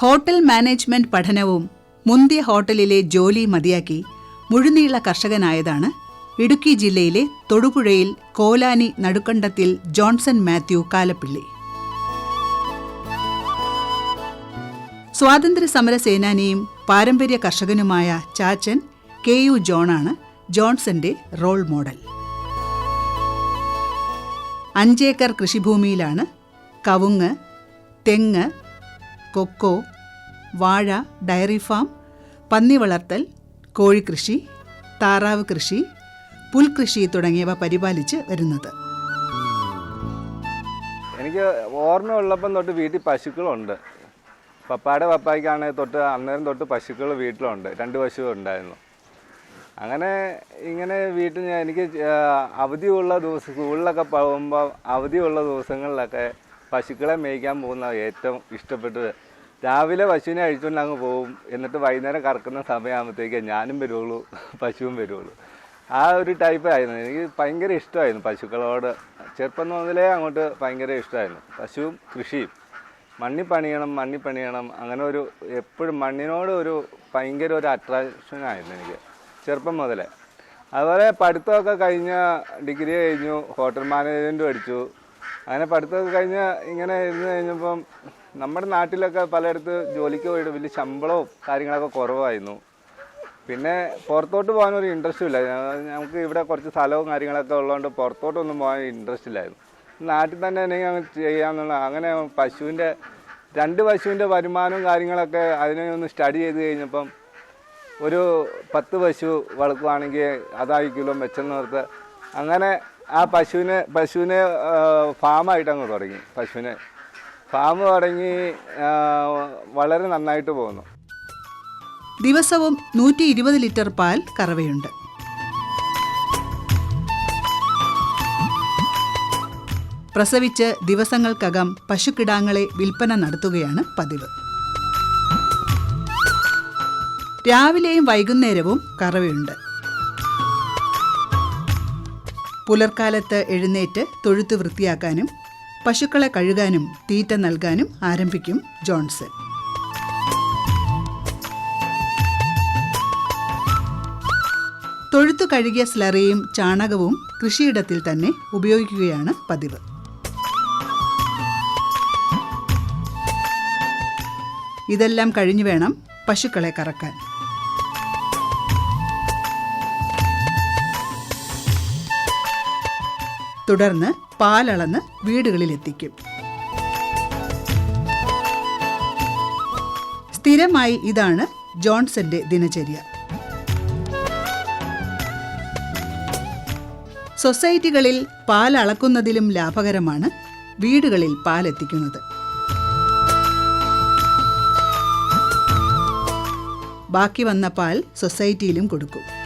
Hotel management പഠനവും മുന്തിയ ഹോട്ടലിലെ ജോലി മതിയാക്കി മുഴുനീള കർഷകനായതാണ് ഇടുക്കി ജില്ലയിലെ തൊടുപുഴയിൽ കോലാനി നടുക്കണ്ടത്തിൽ ജോൺസൺ മാത്യു കാലപ്പിള്ളി. സ്വാതന്ത്ര്യ സമര സേനാനിയും പാരമ്പര്യ കർഷകനുമായ ചാച്ചൻ കെ യു ജോണാണ് ജോൺസന്റെ റോൾ മോഡൽ. അഞ്ചേക്കർ കൃഷിഭൂമിയിലാണ് കവുങ്ങ് തെങ്ങ് കൊക്കോ വാഴ ഡയറി ഫാം പന്നി വളർത്തൽ കോഴിക്കൃഷി താറാവ് കൃഷി പുൽകൃഷി തുടങ്ങിയവ പരിപാലിച്ച് വരുന്നത്. എനിക്ക് ഓർമ്മയുള്ളപ്പം തൊട്ട് വീട്ടിൽ പശുക്കളുണ്ട്. പപ്പായുടെ പപ്പായ്ക്കാണെങ്കിൽ തൊട്ട് അന്നേരം തൊട്ട് പശുക്കൾ വീട്ടിലുണ്ട്. രണ്ട് പശു ഉണ്ടായിരുന്നു. അങ്ങനെ ഇങ്ങനെ വീട്ടിൽ ഞാൻ എനിക്ക് അവധിയുള്ള ദിവസം സ്കൂളിലൊക്കെ പോകുമ്പോൾ അവധിയുള്ള ദിവസങ്ങളിലൊക്കെ പശുക്കളെ മേയ്ക്കാൻ പോകുന്ന ഏറ്റവും ഇഷ്ടപ്പെട്ടത്. രാവിലെ പശുവിനെ അഴിച്ചുകൊണ്ട് അങ്ങ് പോകും എന്നിട്ട് വൈകുന്നേരം കറക്കുന്ന സമയമാകുമ്പോഴത്തേക്ക് ഞാനും വരുവുള്ളൂ പശുവും വരുവുള്ളൂ. ആ ഒരു ടൈപ്പ് ആയിരുന്നു. എനിക്ക് ഭയങ്കര ഇഷ്ടമായിരുന്നു പശുക്കളോട്. ചെറുപ്പം മുതലേ അങ്ങോട്ട് ഭയങ്കര ഇഷ്ടമായിരുന്നു. പശുവും കൃഷിയും. മണ്ണി പണിയണം മണ്ണി പണിയണം. അങ്ങനെ ഒരു എപ്പോഴും മണ്ണിനോട് ഒരു ഭയങ്കര ഒരു അട്രാക്ഷൻ ആയിരുന്നു എനിക്ക് ചെറുപ്പം മുതലേ. അതുപോലെ പഠിത്തമൊക്കെ കഴിഞ്ഞ ഡിഗ്രി കഴിഞ്ഞു ഹോട്ടൽ മാനേജ്മെന്റ് പഠിച്ചു. അങ്ങനെ പഠിത്തമൊക്കെ കഴിഞ്ഞ് ഇങ്ങനെ ഇരുന്ന് കഴിഞ്ഞപ്പം നമ്മുടെ നാട്ടിലൊക്കെ പലയിടത്ത് ജോലിക്ക് പോയിട്ട് വലിയ ശമ്പളവും കാര്യങ്ങളൊക്കെ കുറവായിരുന്നു. പിന്നെ പുറത്തോട്ട് പോകാനൊരു ഇൻട്രസ്റ്റും ഇല്ല. നമുക്ക് ഇവിടെ കുറച്ച് സ്ഥലവും കാര്യങ്ങളൊക്കെ ഉള്ളതുകൊണ്ട് പുറത്തോട്ടൊന്നും പോകാൻ ഇൻട്രസ്റ്റ് ഇല്ലായിരുന്നു. നാട്ടിൽ തന്നെ എന്നെ അങ്ങ് ചെയ്യാമെന്നുള്ള അങ്ങനെ പശുവിന്റെ രണ്ട് പശുവിന്റെ വരുമാനവും കാര്യങ്ങളൊക്കെ അതിനെ ഒന്ന് സ്റ്റഡി ചെയ്ത് കഴിഞ്ഞപ്പം ഒരു പത്ത് പശു വളർത്തുവാണെങ്കിൽ അതായിരിക്കുമല്ലോ മെച്ചം നിർത്ത് അങ്ങനെ ആ പശുവിനെ പശുവിനെ ഫാമായിട്ട് അങ്ങ് തുടങ്ങി. പശുവിനെ. ഫാം തുടങ്ങി വളരെ നന്നായിട്ട് പോകുന്നു. ദിവസവും നൂറ്റി ഇരുപത് ലിറ്റർ പാൽ കറവയുണ്ട്. പ്രസവിച്ച് ദിവസങ്ങൾക്കകം പശുക്കിടാങ്ങളെ വിൽപ്പന നടത്തുകയാണ് പതിവ്. രാവിലെയും വൈകുന്നേരവും കറവയുണ്ട്. പുലർക്കാലത്ത് എഴുന്നേറ്റ് തൊഴുത്ത് വൃത്തിയാക്കാനും പശുക്കളെ കഴുകാനും തീറ്റ നൽകാനും ആരംഭിക്കും ജോൺസൺ. തൊഴുത്ത് കഴുകിയ സ്ലറിയും ചാണകവും കൃഷിയിടത്തിൽ തന്നെ ഉപയോഗിക്കുകയാണ് പതിവ്. ഇതെല്ലാം കഴിഞ്ഞു വേണം പശുക്കളെ കറക്കാൻ. തുടർന്ന് പാലളന്ന് വീടുകളിലെത്തിക്കും. സ്ഥിരമായി ഇതാണ് ജോൺസന്റെ ദിനചര്യ. സൊസൈറ്റികളിൽ പാൽ അളക്കുന്നതിലും ലാഭകരമാണ് വീടുകളിൽ പാലെത്തിക്കുന്നത്. ബാക്കി വന്ന പാൽ സൊസൈറ്റിയിലും കൊടുക്കും.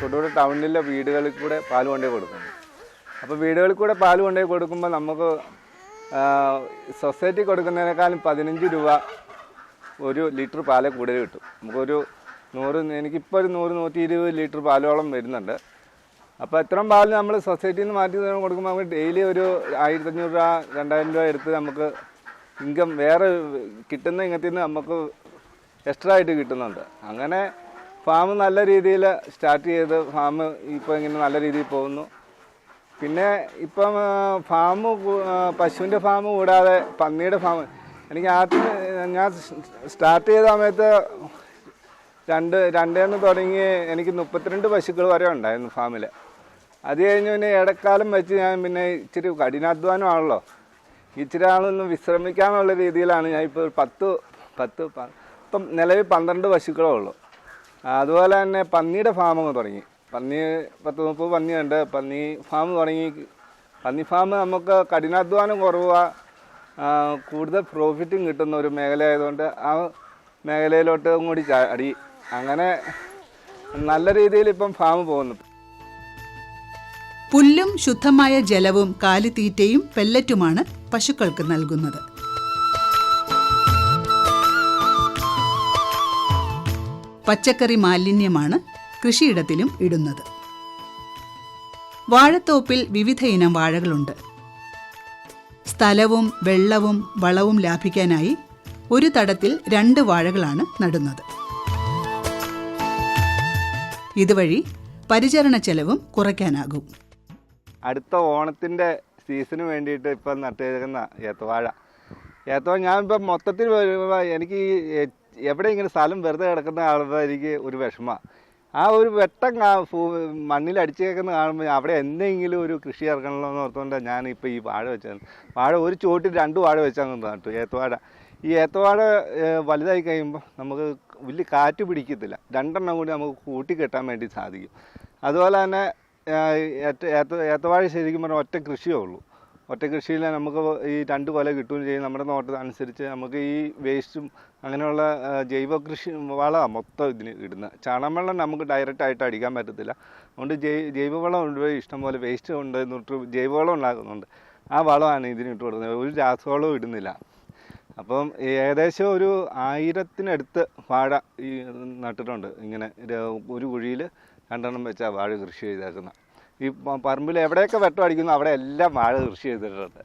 തൊടുപുഴ ടൗണിലെ വീടുകളിൽ കൂടെ പാൽ കൊണ്ടുപോയി കൊടുക്കുന്നു അപ്പോൾ വീടുകളിൽ കൂടെ പാൽ കൊണ്ടുപോയി കൊടുക്കുമ്പോൾ നമുക്ക് സൊസൈറ്റി കൊടുക്കുന്നതിനേക്കാളും പതിനഞ്ച് രൂപ ഒരു ലിറ്റർ പാൽ കൂടുതൽ കിട്ടും. നമുക്കൊരു നൂറ് എനിക്കിപ്പോൾ ഒരു നൂറ് നൂറ്റി ഇരുപത് ലിറ്റർ പാലോളം വരുന്നുണ്ട്. അപ്പോൾ ഇത്രയും പാൽ നമ്മൾ സൊസൈറ്റിയിൽ നിന്ന് മാറ്റി കൊടുക്കുമ്പോൾ നമുക്ക് ഡെയിലി ഒരു ആയിരത്തഞ്ഞൂറ് രൂപ രണ്ടായിരം രൂപ എടുത്ത് നമുക്ക് ഇൻകം വേറെ കിട്ടുന്ന ഇങ്ങത്തിൽ നിന്ന് നമുക്ക് എക്സ്ട്രാ ആയിട്ട് കിട്ടുന്നുണ്ട്. അങ്ങനെ ഫാം നല്ല രീതിയിൽ സ്റ്റാർട്ട് ചെയ്ത് ഫാം ഇപ്പോൾ ഇങ്ങനെ നല്ല രീതിയിൽ പോകുന്നു. പിന്നെ ഇപ്പം ഫാം പശുവിന്റെ ഫാം കൂടാതെ പന്നിയുടെ ഫാം. എനിക്ക് ആദ്യം ഞാൻ സ്റ്റാർട്ട് ചെയ്ത സമയത്ത് രണ്ട് രണ്ടേന്ന് തുടങ്ങി എനിക്ക് മുപ്പത്തിരണ്ട് പശുക്കൾ വരെ ഉണ്ടായിരുന്നു ഫാമിൽ അത് കഴിഞ്ഞ് പിന്നെ ഇടക്കാലം വെച്ച് ഞാൻ പിന്നെ ഇച്ചിരി കഠിനാധ്വാനമാണല്ലോ. ഇച്ചിരി ആളൊന്നും വിശ്രമിക്കാമെന്നുള്ള രീതിയിലാണ് ഞാൻ ഇപ്പോൾ പത്ത് പത്ത് ഇപ്പം നിലവിൽ പന്ത്രണ്ട് പശുക്കളേ ഉള്ളൂ. അതുപോലെ തന്നെ പന്നിയുടെ ഫാം അങ്ങ് തുടങ്ങി. പന്നി പത്ത് മുപ്പത് പന്നിയുണ്ട്. പന്നി ഫാം തുടങ്ങി. പന്നി ഫാം നമുക്ക് കഠിനാധ്വാനം കുറവാ കൂടുതൽ പ്രോഫിറ്റും കിട്ടുന്ന ഒരു മേഖല ആയതുകൊണ്ട് ആ മേഖലയിലോട്ട് കൂടി ചാടി അങ്ങനെ നല്ല രീതിയിൽ ഇപ്പം ഫാം പോകുന്നു. പുല്ലും ശുദ്ധമായ ജലവും കാലിത്തീറ്റയും പെല്ലറ്റുമാണ് പശുക്കൾക്ക് നൽകുന്നത്. പച്ചക്കറി മാലിന്യമാണ് കൃഷിയിടത്തിലും ഇടുന്നത്. വാഴത്തോപ്പിൽ വിവിധ ഇനം വാഴകളുണ്ട്. സ്ഥലവും വെള്ളവും വളവും ലാഭിക്കാനായി ഒരു തടത്തിൽ രണ്ട് വാഴകളാണ് നടുന്നത്. ഇതുവഴി പരിചരണ ചെലവും കുറയ്ക്കാനാകും. അടുത്ത ഓണത്തിന്റെ സീസണു വേണ്ടിയിട്ട് ഇപ്പം നട്ടിരിക്കുന്ന ഏത്തവാഴ. ഏത്തവാഴ ഇപ്പം മൊത്തത്തിൽ എനിക്ക് എവിടെ ഇങ്ങനെ സ്ഥലം വെറുതെ കിടക്കുന്ന ആളുടെ എനിക്ക് ഒരു വിഷമ. ആ ഒരു വെട്ടം മണ്ണിൽ അടിച്ചു കേൾക്കുന്ന കാണുമ്പോൾ അവിടെ എന്തെങ്കിലും ഒരു കൃഷി ഇറക്കണമല്ലോ എന്ന് ഓർത്തുകൊണ്ട് ഞാൻ ഇപ്പോൾ ഈ വാഴ വെച്ചത്. വാഴ ഒരു ചോട്ടിൽ രണ്ട് വാഴ വെച്ചാൽ നട്ടു ഏത്തവാഴ. ഈ ഏത്തവാഴ വലുതായി കഴിയുമ്പോൾ നമുക്ക് വലിയ കാറ്റ് പിടിക്കത്തില്ല. രണ്ടെണ്ണം കൂടി നമുക്ക് കൂട്ടിക്കെട്ടാൻ വേണ്ടി സാധിക്കും. അതുപോലെ തന്നെ ഏത്തവാഴ ശരിക്കും പറഞ്ഞാൽ ഒറ്റ കൃഷിയേ ഉള്ളൂ. ഒറ്റ കൃഷിയിൽ നമുക്ക് ഈ രണ്ട് കൊല കിട്ടുകയും ചെയ്യും. നമ്മുടെ നോട്ടം അനുസരിച്ച് നമുക്ക് ഈ വേസ്റ്റും അങ്ങനെയുള്ള ജൈവ കൃഷി വളമാണ് മൊത്തം ഇതിന് ഇടുന്നത് ചാണകവെള്ളം നമുക്ക് ഡയറക്റ്റ് ആയിട്ട് അടിക്കാൻ പറ്റത്തില്ല. അതുകൊണ്ട് ജൈ ജൈവവളം ഉണ്ട് ഇഷ്ടംപോലെ വേസ്റ്റ് ഉണ്ട് എന്നിട്ട് ജൈവവളം ഉണ്ടാക്കുന്നുണ്ട്. ആ വളമാണ് ഇതിന് ഇട്ട് കൊടുക്കുന്നത്. ഒരു രാസവളവും ഇടുന്നില്ല. അപ്പം ഏകദേശം ഒരു ആയിരത്തിനടുത്ത് വാഴ ഈ നട്ടിട്ടുണ്ട്. ഇങ്ങനെ ഒരു കുഴിയിൽ രണ്ടെണ്ണം വെച്ചാൽ വാഴ കൃഷി ചെയ്തേക്കുന്നത് ഈ പറമ്പിൽ എവിടെയൊക്കെ വെട്ടം അടിക്കുന്നു അവിടെ എല്ലാം വാഴ കൃഷി ചെയ്തിട്ടുണ്ട്.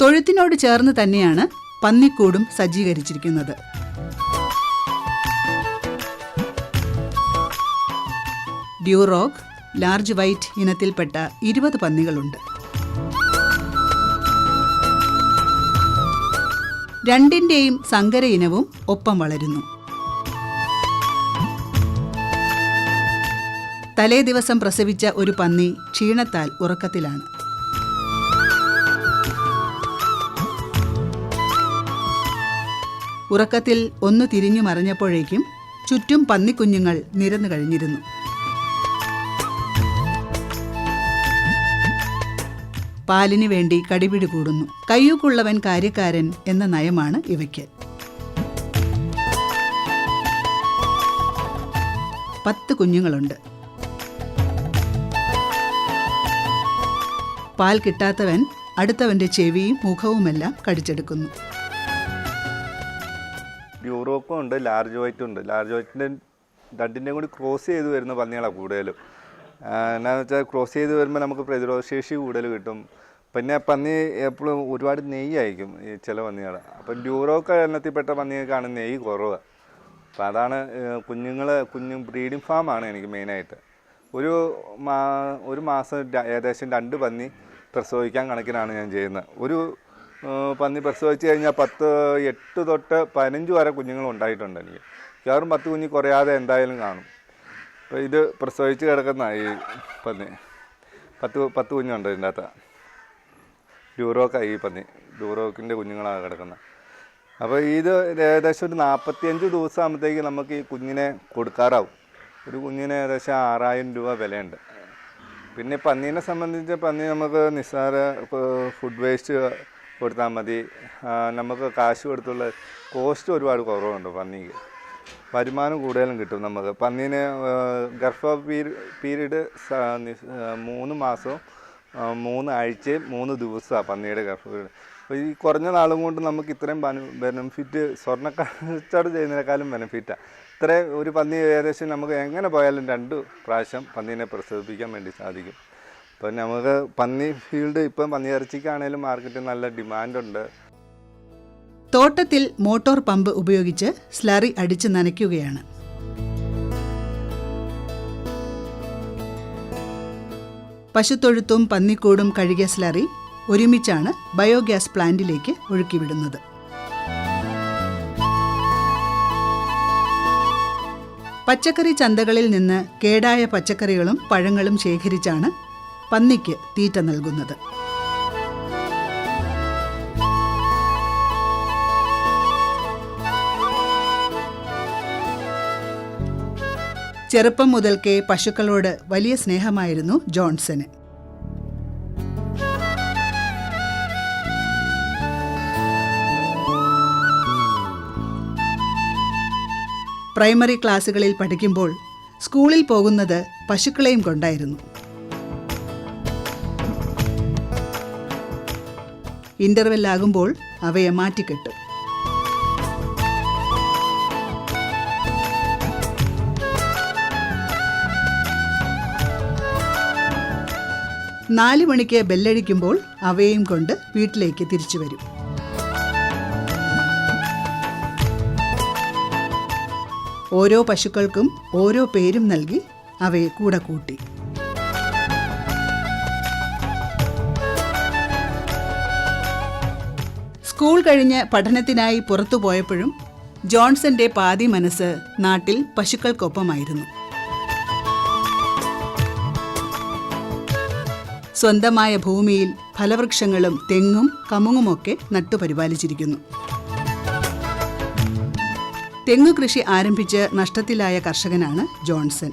തൊഴുത്തിനോട് ചേർന്ന് തന്നെയാണ് പന്നിക്കൂടും സജ്ജീകരിച്ചിരിക്കുന്നത്. ഡ്യൂറോക്ക് ലാർജ് വൈറ്റ് ഇനത്തിൽപ്പെട്ട ഇരുപത് പന്നികളുണ്ട്. രണ്ടിന്റെയും സങ്കര ഇനവും ഒപ്പം വളരുന്നു. തലേ ദിവസം പ്രസവിച്ച ഒരു പന്നി ക്ഷീണത്താൽ ഉറക്കത്തിലാണ്. ഉറക്കത്തിൽ ഒന്ന് തിരിഞ്ഞു മറിഞ്ഞപ്പോഴേക്കും ചുറ്റും പന്നിക്കുഞ്ഞുങ്ങൾ നിരന്നു കഴിഞ്ഞിരുന്നു. പാലിനു വേണ്ടി കടിപിടി കൂടുന്നു. കയ്യൂക്കുള്ളവൻ കാര്യക്കാരൻ എന്ന നയമാണ് ഇവയ്ക്ക്. പത്ത് കുഞ്ഞുങ്ങളുണ്ട്. പാൽ കിട്ടാത്തവൻ അടുത്തവന്റെ ചെവിയും മുഖവുമെല്ലാം കടിച്ചെടുക്കുന്നു. യൂറോപ്പും ഉണ്ട് ലാർജ് വൈറ്റ് ഉണ്ട് ലാർജ് വൈറ്റിന്റെ രണ്ടിന്റെയും കൂടി ക്രോസ് ചെയ്ത് വരുന്ന പന്നികളാണ് കൂടുതലും. എന്നാന്ന് വെച്ചാൽ ക്രോസ് ചെയ്ത് വരുമ്പോൾ നമുക്ക് പ്രതിരോധശേഷി കൂടുതൽ കിട്ടും. പിന്നെ പന്നി എപ്പോഴും ഒരുപാട് നെയ്യായിരിക്കും ഈ ചില പന്നികൾ അപ്പം ഡ്യൂറോക്ക എണ്ണത്തിൽപ്പെട്ട പന്നികൾക്കാണ് നെയ്യ് കുറവ്. അപ്പം അതാണ് കുഞ്ഞുങ്ങൾ കുഞ്ഞു ബ്രീഡിംഗ് ഫാമാണ് എനിക്ക് മെയിനായിട്ട്. ഒരു മാ ഒരു മാസം ഏകദേശം രണ്ട് പന്നി പ്രസവിക്കാൻ കണക്കിനാണ് ഞാൻ ചെയ്യുന്നത്. ഒരു പന്നി പ്രസവിച്ച് കഴിഞ്ഞാൽ പത്ത് എട്ട് തൊട്ട് പതിനഞ്ച് വരെ കുഞ്ഞുങ്ങൾ ഉണ്ടായിട്ടുണ്ട് എനിക്ക്. മിക്കവാറും പത്ത് കുഞ്ഞ് കുറയാതെ എന്തായാലും കാണും. അപ്പോൾ ഇത് പ്രസവിച്ച് കിടക്കുന്ന ഈ പന്നി. പത്ത് പത്ത് കുഞ്ഞുണ്ട് ഇതിന്റെ അകത്ത്. ഡ്യൂറോക്കായി ഈ പന്നി. ഡ്യൂറോക്കിന്റെ കുഞ്ഞുങ്ങളാണ് കിടക്കുന്നത്. അപ്പോൾ ഇത് ഏകദേശം ഒരു നാൽപ്പത്തിയഞ്ച് ദിവസമാകുമ്പോഴത്തേക്ക് നമുക്ക് ഈ കുഞ്ഞിനെ കൊടുക്കാറാവും. ഒരു കുഞ്ഞിന് ഏകദേശം ആറായിരം രൂപ വിലയുണ്ട്. പിന്നെ പന്നീനെ സംബന്ധിച്ച് പന്നി നമുക്ക് നിസ്സാര ഫുഡ് വേസ്റ്റ് കൊടുത്താൽ മതി. നമുക്ക് കാശ് കൊടുത്തുള്ള കോസ്റ്റ് ഒരുപാട് കുറവുണ്ട് പന്നിക്ക്. വരുമാനം കൂടുതലും കിട്ടും നമുക്ക്. പന്നീന് ഗർഭ പീരി പീരീഡ് മൂന്ന് മാസവും മൂന്ന് ആഴ്ചയും മൂന്ന് ദിവസമാണ് പന്നിയുടെ ഗർഭ പീരീഡ്. അപ്പോൾ ഈ കുറഞ്ഞ നാളും കൊണ്ട് നമുക്ക് ഇത്രയും ബെനിഫിറ്റ് സ്വർണ കച്ചവടം ചെയ്യുന്നതിനേക്കാളും ബെനിഫിറ്റാണ് ഇത്രയും ഒരു പന്നി ഏകദേശം നമുക്ക് എങ്ങനെ പോയാലും രണ്ട് പ്രാവശ്യം പന്നീനെ പ്രസവിപ്പിക്കാൻ വേണ്ടി സാധിക്കും. അപ്പം നമുക്ക് പന്നി ഫീൽഡ് ഇപ്പം പന്നി ഇറച്ചിക്കാണേലും മാർക്കറ്റിൽ നല്ല ഡിമാൻഡുണ്ട്. തോട്ടത്തിൽ മോട്ടോർ പമ്പ് ഉപയോഗിച്ച് സ്ലറി അടിച്ച് നനയ്ക്കുകയാണ്. പശുത്തൊഴുത്തും പന്നിക്കൂടും കഴുകിയ സ്ലറി ഒരുമിച്ചാണ് ബയോഗ്യാസ് പ്ലാന്റിലേക്ക് ഒഴുക്കിവിടുന്നത്. പച്ചക്കറി ചന്തകളിൽ നിന്ന് കേടായ പച്ചക്കറികളും പഴങ്ങളും ശേഖരിച്ചാണ് പന്നിക്ക് തീറ്റ നൽകുന്നത്. ചെറുപ്പം മുതൽക്കേ പശുക്കളോട് വലിയ സ്നേഹമായിരുന്നു ജോൺസന്. പ്രൈമറി ക്ലാസ്സുകളിൽ പഠിക്കുമ്പോൾ സ്കൂളിൽ പോകുന്നത് പശുക്കളെയും കൊണ്ടായിരുന്നു. ഇന്റർവെല്ലാകുമ്പോൾ അവയെ മാറ്റിക്കെട്ടും. നാലു മണിക്ക് ബെല്ലടിക്കുമ്പോൾ അവയെയും കൊണ്ട് വീട്ടിലേക്ക് തിരിച്ചു വരും. ഓരോ പശുക്കൾക്കും ഓരോ പേരും നൽകി അവയെ കൂടെ കൂട്ടി. സ്കൂൾ കഴിഞ്ഞ് പഠനത്തിനായി പുറത്തു പോയപ്പോഴും ജോൺസന്റെ പാതി മനസ്സ് നാട്ടിൽ പശുക്കൾക്കൊപ്പമായിരുന്നു. സ്വന്തമായ ഭൂമിയിൽ ഫലവൃക്ഷങ്ങളും തെങ്ങും കമുങ്ങുമൊക്കെ നട്ടുപരിപാലിച്ചിരിക്കുന്നു. തെങ്ങു കൃഷി ആരംഭിച്ച് നഷ്ടത്തിലായ കർഷകനാണ് ജോൺസൺ.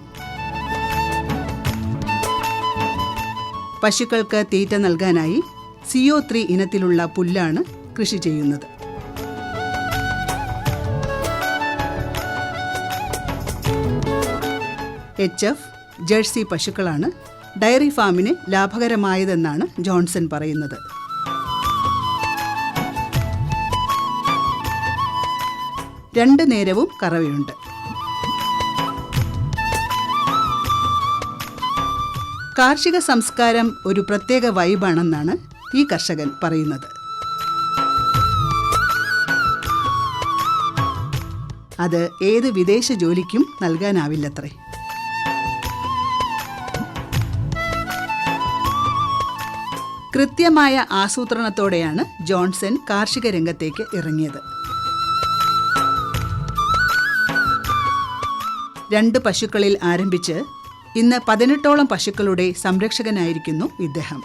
പശുക്കൾക്ക് തീറ്റ നൽകാനായി സിഒ ത്രീ ഇനത്തിലുള്ള പുല്ലാണ് കൃഷി ചെയ്യുന്നത്. എച്ച് എഫ് ജേഴ്സി പശുക്കളാണ് ഡയറി ഫാമിന് ലാഭകരമായതെന്നാണ് ജോൺസൺ പറയുന്നത്. രണ്ട് നേരവും കറവയുണ്ട്. കാർഷിക സംസ്കാരം ഒരു പ്രത്യേക വൈബാണെന്നാണ് ഈ കർഷകൻ പറയുന്നത്. അത് ഏത് വിദേശ ജോലിക്കും നൽകാനാവില്ലത്രേ. കൃത്യമായ ആസൂത്രണത്തോടെയാണ് ജോൺസൺ കാർഷിക രംഗത്തേക്ക് ഇറങ്ങിയത്. രണ്ട് പശുക്കളിൽ ആരംഭിച്ച് ഇന്ന് പതിനെട്ടോളം പശുക്കളുടെ സംരക്ഷകനായിരിക്കുന്നു ഇദ്ദേഹം.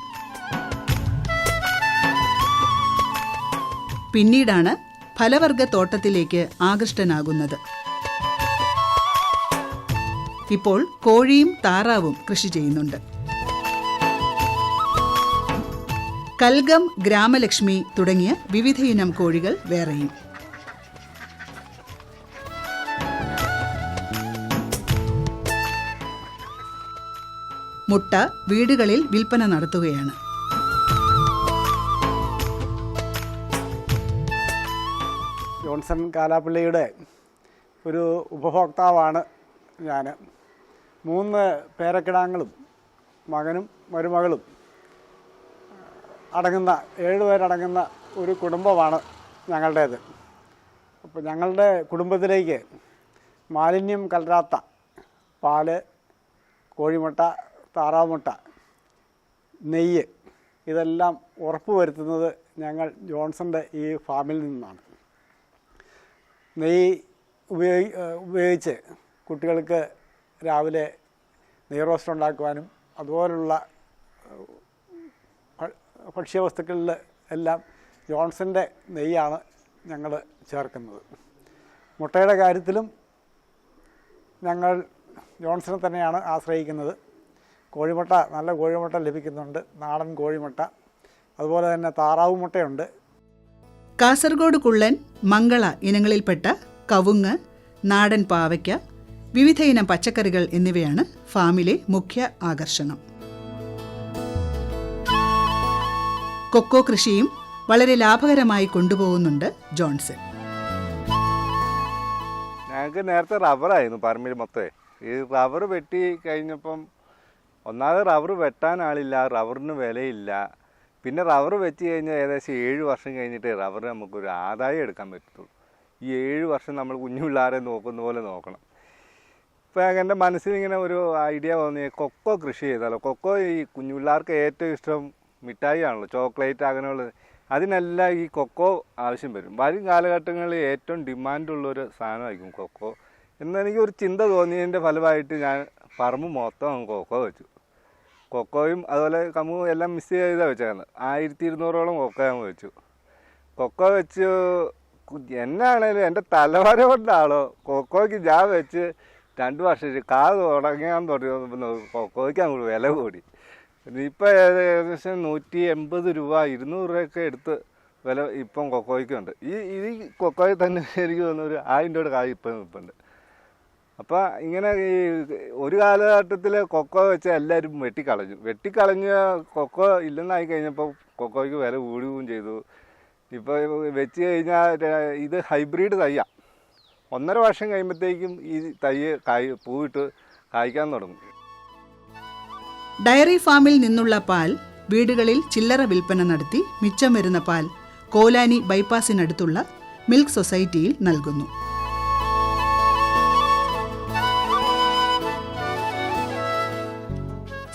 പിന്നീടാണ് ഫലവർഗ തോട്ടത്തിലേക്ക് ആകൃഷ്ടനാകുന്നത്. ഇപ്പോൾ കോഴിയും താറാവും കൃഷി ചെയ്യുന്നുണ്ട്. കൽഗം ഗ്രാമലക്ഷ്മി തുടങ്ങിയ വിവിധയിനം കോഴികൾ വേറെയും. മുട്ട വീടുകളിൽ വിൽപ്പന നടത്തുകയാണ്. ജോൺസൺ കാലാപ്പള്ളിയുടെ ഒരു ഉപഭോക്താവാണ് ഞാൻ മൂന്ന് പേരക്കിടാങ്ങളും മകനും മരുമകളും അടങ്ങുന്ന ഏഴുപേരടങ്ങുന്ന ഒരു കുടുംബമാണ് ഞങ്ങളുടേത്. അപ്പോൾ ഞങ്ങളുടെ കുടുംബത്തിലേക്ക് മാലിന്യം കലരാത്ത പാൽ കോഴിമുട്ട താറാവുമുട്ട നെയ്യ് ഇതെല്ലാം ഉറപ്പുവരുത്തുന്നത് ഞങ്ങൾ ജോൺസന്റെ ഈ ഫാമിൽ നിന്നാണ്. നെയ്യ് ഉപയോഗി ഉപയോഗിച്ച് കുട്ടികൾക്ക് രാവിലെ നെയ് റോസ്റ്റ് ഉണ്ടാക്കുവാനും അതുപോലുള്ള ഭക്ഷ്യവസ്തുക്കളിൽ എല്ലാം ജോൺസന്റെ നെയ്യാണ് ഞങ്ങൾ ചേർക്കുന്നത്. മുട്ടയുടെ കാര്യത്തിലും ഞങ്ങൾ ജോൺസനെ തന്നെയാണ് ആശ്രയിക്കുന്നത്. കോഴിമുട്ട നല്ല കോഴിമുട്ട ലഭിക്കുന്നുണ്ട്. നാടൻ കോഴിമുട്ട. അതുപോലെ തന്നെ താറാവ് മുട്ടയുണ്ട്. കാസർഗോഡ് കുള്ളൻ മംഗള ഇനങ്ങളിൽപ്പെട്ട കവുങ്ങ് നാടൻ പാവയ്ക്ക വിവിധ ഇനം പച്ചക്കറികൾ എന്നിവയാണ് ഫാമിലെ മുഖ്യ ആകർഷണം. കൊക്കോ കൃഷിയും വളരെ ലാഭകരമായി കൊണ്ടുപോകുന്നുണ്ട് ജോൺസൺ. ഞങ്ങൾക്ക് നേരത്തെ റബ്ബറായിരുന്നു പറമ്പിൽ മൊത്തമേ. ഈ റബ്ബർ വെട്ടി കഴിഞ്ഞപ്പം ഒന്നാമത് റബ്ബർ വെട്ടാൻ ആളില്ല റബ്ബറിന് വിലയില്ല. പിന്നെ റബ്ബർ വെച്ച് കഴിഞ്ഞാൽ ഏകദേശം ഏഴ് വർഷം കഴിഞ്ഞിട്ട് റബ്ബർ നമുക്കൊരു ആദായം എടുക്കാൻ പറ്റത്തുള്ളൂ. ഈ ഏഴ് വർഷം നമ്മൾ കുഞ്ഞു പിള്ളേരെ നോക്കുന്ന പോലെ നോക്കണം. ഇപ്പം എന്റെ മനസ്സിലിങ്ങനെ ഒരു ഐഡിയ തോന്നി കൊക്കോ കൃഷി ചെയ്താലോ? കൊക്കോ ഈ കുഞ്ഞു പിള്ളേർക്ക് ഏറ്റവും ഇഷ്ടം മിഠായി ആണല്ലോ ചോക്ലേറ്റ് അങ്ങനെയുള്ളത്. അതിനെല്ലാം ഈ കൊക്കോ ആവശ്യം വരും. വരും കാലഘട്ടങ്ങളിൽ ഏറ്റവും ഡിമാൻഡുള്ളൊരു സാധനമായിരിക്കും കൊക്കോ. എന്നെനിക്കൊരു ചിന്ത തോന്നിയതിന്റെ ഫലമായിട്ട് ഞാൻ പറമ്പ് മൊത്തം കൊക്കോ വെച്ചു. കൊക്കോയും അതുപോലെ കമുവും എല്ലാം മിസ് ചെയ്താണ് വെച്ചേക്കുന്നത്. ആയിരത്തി ഇരുന്നൂറോളം കൊക്കോ നമ്മൾ വെച്ചു. കൊക്കോ വെച്ച് എന്നാണേലും എന്റെ തലവര കൊണ്ടാണോ കൊക്കോയ്ക്ക് ഞാൻ വെച്ച് രണ്ട് വർഷം കാത് തുടങ്ങിയാൻ തുടങ്ങി കൊക്കോയ്ക്ക് അങ്ങോട്ട് വില കൂടി. ഇപ്പം ഏകദേശം നൂറ്റി എൺപത് രൂപ ഇരുന്നൂറ് രൂപയൊക്കെ എടുത്ത് വില ഇപ്പം കൊക്കോയ്ക്കുണ്ട്. ഈ ഈ കൊക്കോയിൽ തന്നെ എനിക്ക് തോന്നുന്നു ഒരു ആയിരം രൂപയുടെ കായ് ഇപ്പം നിൽപ്പുണ്ട്. അപ്പോൾ ഇങ്ങനെ ഈ ഒരു കാലഘട്ടത്തിൽ കൊക്കോ വെച്ച എല്ലാവരും വെട്ടിക്കളഞ്ഞു. വെട്ടിക്കളഞ്ഞ കൊക്കോ ഇല്ലെന്നായി കഴിഞ്ഞപ്പോൾ കൊക്കോയ്ക്ക് വില കൂടുകയും ചെയ്തു. ഇപ്പോൾ വെച്ച് കഴിഞ്ഞാൽ ഇത് ഹൈബ്രിഡ് തയ്യാ. ഒന്നര വർഷം കഴിയുമ്പോഴത്തേക്കും ഈ തയ്യ് കായ് പൂവിട്ട് കായ്ക്കാൻ തുടങ്ങും. ഡയറി ഫാമിൽ നിന്നുള്ള പാൽ വീടുകളിൽ ചില്ലറ വിൽപ്പന നടത്തി മിച്ചം വരുന്ന പാൽ കോലാനി ബൈപ്പാസിനടുത്തുള്ള മിൽക്ക് സൊസൈറ്റിയിൽ നൽകുന്നു.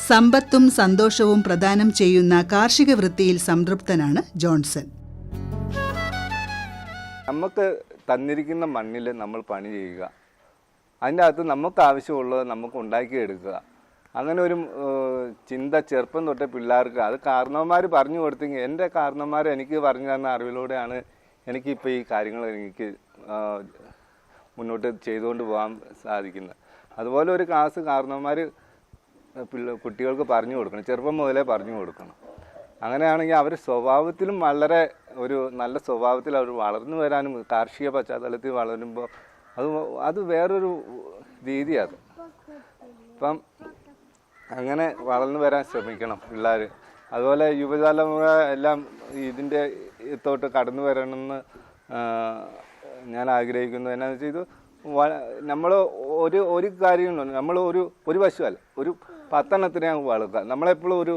സമ്പത്തും സന്തോഷവും പ്രദാനം ചെയ്യുന്ന കാർഷിക വൃത്തിയിൽ സംതൃപ്തനാണ് ജോൺസൺ. നമുക്ക് തന്നിരിക്കുന്ന മണ്ണിൽ നമ്മൾ പണി ചെയ്യുക. അതിന്റെ അകത്ത് നമുക്ക് ആവശ്യമുള്ളത് നമുക്ക് ഉണ്ടാക്കിയെടുക്കുക അങ്ങനെ ഒരു ചിന്ത ചെറുപ്പം തൊട്ടേ പിള്ളേർക്ക് അത് കാരണവന്മാർ പറഞ്ഞു കൊടുത്തെങ്കിൽ എന്റെ കാരണവന്മാർ എനിക്ക് പറഞ്ഞു തന്ന അറിവിലൂടെയാണ് എനിക്കിപ്പോൾ ഈ കാര്യങ്ങൾ എനിക്ക് മുന്നോട്ട് ചെയ്തുകൊണ്ട് പോകാൻ സാധിക്കുന്നത്. അതുപോലെ ഒരു ക്ലാസ് കാരണവന്മാർ പിള്ള കുട്ടികൾക്ക് പറഞ്ഞു കൊടുക്കണം. ചെറുപ്പം മുതലേ പറഞ്ഞു കൊടുക്കണം. അങ്ങനെയാണെങ്കിൽ അവർ സ്വഭാവത്തിലും വളരെ ഒരു നല്ല സ്വഭാവത്തിൽ അവർ വളർന്നു വരാനും കാർഷിക പശ്ചാത്തലത്തിൽ വളരുമ്പോൾ അത് അത് വേറൊരു രീതിയാണ് അപ്പം അങ്ങനെ വളർന്നു വരാൻ ശ്രമിക്കണം പിള്ളേർ അതുപോലെ യുവതലമുറ എല്ലാം ഇതിന്റെ ഇത്തോട്ട് കടന്നു വരണമെന്ന് ഞാൻ ആഗ്രഹിക്കുന്നു. എന്നാന്ന് വെച്ചാൽ ഇത് നമ്മൾ ഒരു ഒരു കാര്യം നമ്മൾ ഒരു ഒരു പശുവല്ല ഒരു പത്തെണ്ണത്തിനെ അങ്ങ് വളർത്തുക നമ്മളെപ്പോഴും ഒരു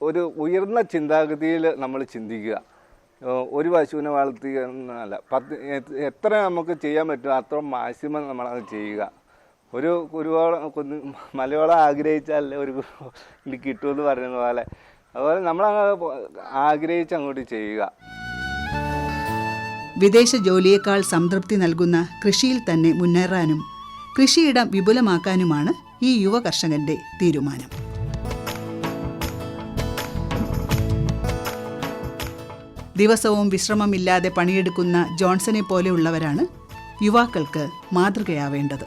ഒരു ഉയർന്ന ചിന്താഗതിയിൽ നമ്മൾ ചിന്തിക്കുക. ഒരു പശുവിനെ വളർത്തുക എന്നല്ല പത്ത് എത്ര നമുക്ക് ചെയ്യാൻ പറ്റുമോ അത്ര മാക്സിമം നമ്മളത് ചെയ്യുക. ഒരു കുരുവോളം കുന്ന് മലയോളം ആഗ്രഹിച്ചാലേ ഒരു ഇത് കിട്ടുമെന്ന് പറയുന്ന പോലെ. അതുപോലെ നമ്മളങ്ങ് ആഗ്രഹിച്ച് അങ്ങോട്ട് ചെയ്യുക. വിദേശ ജോലിയേക്കാൾ സംതൃപ്തി നൽകുന്ന കൃഷിയിൽ തന്നെ മുന്നേറാനും കൃഷിയിടം വിപുലമാക്കാനുമാണ് ഈ യുവ കർഷകന്റെ തീരുമാനം. ദിവസവും വിശ്രമമില്ലാതെ പണിയെടുക്കുന്ന ജോൺസനെ പോലെയുള്ളവരാണ് യുവാക്കൾക്ക് മാതൃകയാവേണ്ടത്.